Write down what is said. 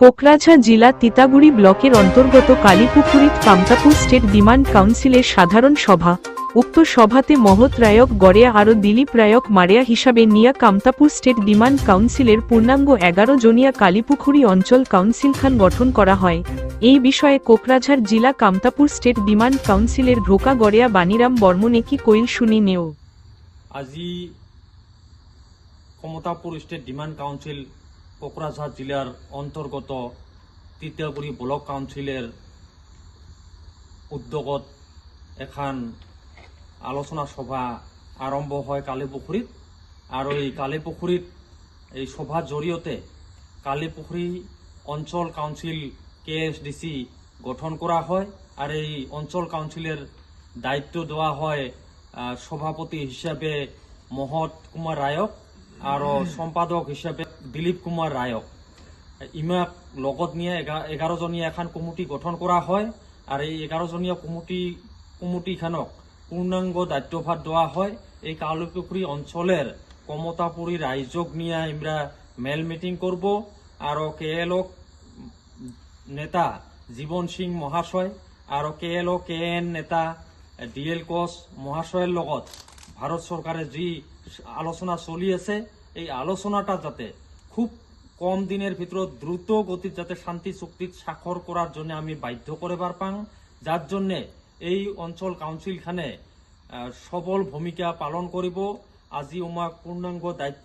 কোকরাঝাড় জেলা তিতাগুড়ি ব্লকের অন্তর্গত কালীপুকুরিত কামতাপুর স্টেট ডিমান্ড কাউন্সিলের সাধারণ সভা। উক্ত সভাতে মহৎ রায়ক গড়িয়া আরও দিলীপ রায়ক মারিয়া হিসাবে নিয়া কামতাপুর স্টেট ডিমান্ড কাউন্সিলের পূর্ণাঙ্গ এগারো জনিয়া কালীপুকুরি অঞ্চল কাউন্সিল খান গঠন করা হয়। এই বিষয়ে কোকরাঝার জেলা কামতাপুর স্টেট ডিমান্ড কাউন্সিলের ঢোকা গড়িয়া বানিরাম বর্মনেকি কৈল শুনি নেও। আজি Kamtapur state demand council Kokrajhar জেলার অন্তর্গত তৃতীয়গুড়ি ব্লক কাউন্সিলের উদ্যোগত এখন আলোচনা সভা আৰম্ভ হয় কালীপুখুৰীত আৰু এই কালীপুখুৰীত এই সভাৰ জৰিয়তে কালীপুখুৰী অঞ্চল council K S D C গঠন কৰা হয় আৰু এই অঞ্চল কাউন্সিলের দায়িত্ব দেওয়া হয় সভাপতি হিসাবে মহৎ কুমার রায়ক। আৰু সম্পাদক হিসাবে দিলীপ কুমার রায়ক ইমাক লগত নিয়ে এগারোজনীয়া এখন কমিটি গঠন কৰা হয় আৰু এই এগারোজনীয়া কমিটি কমিটিখনক পূৰ্ণাংগ দায়িত্বভার দেওয়া হয়। এই কালীপুখুৰী অঞ্চলের কমতাপুরী রাইজক নিয়ে আমরা মেল মিটিং করব আৰু কে এলক নেতা জীবন সিং মহাশয় আৰু কে এল কে এন নেতা ডি এল কোচ মহাশয়ের লগত ভারত সরকারের যে আলোচনা চলি আছে এই আলোচনাটা যাতে খুব কম দিনের ভিতর দ্রুত গতিত যাতে শান্তি চুক্তি স্বাক্ষর করার জন্য আমি বাধ্য করিবার পাং। যার জন্য এই অঞ্চল কাউন্সিলখানে সবল ভূমিকা পালন কৰিব আজি আমাক পূৰ্ণাংগ দায়িত্ব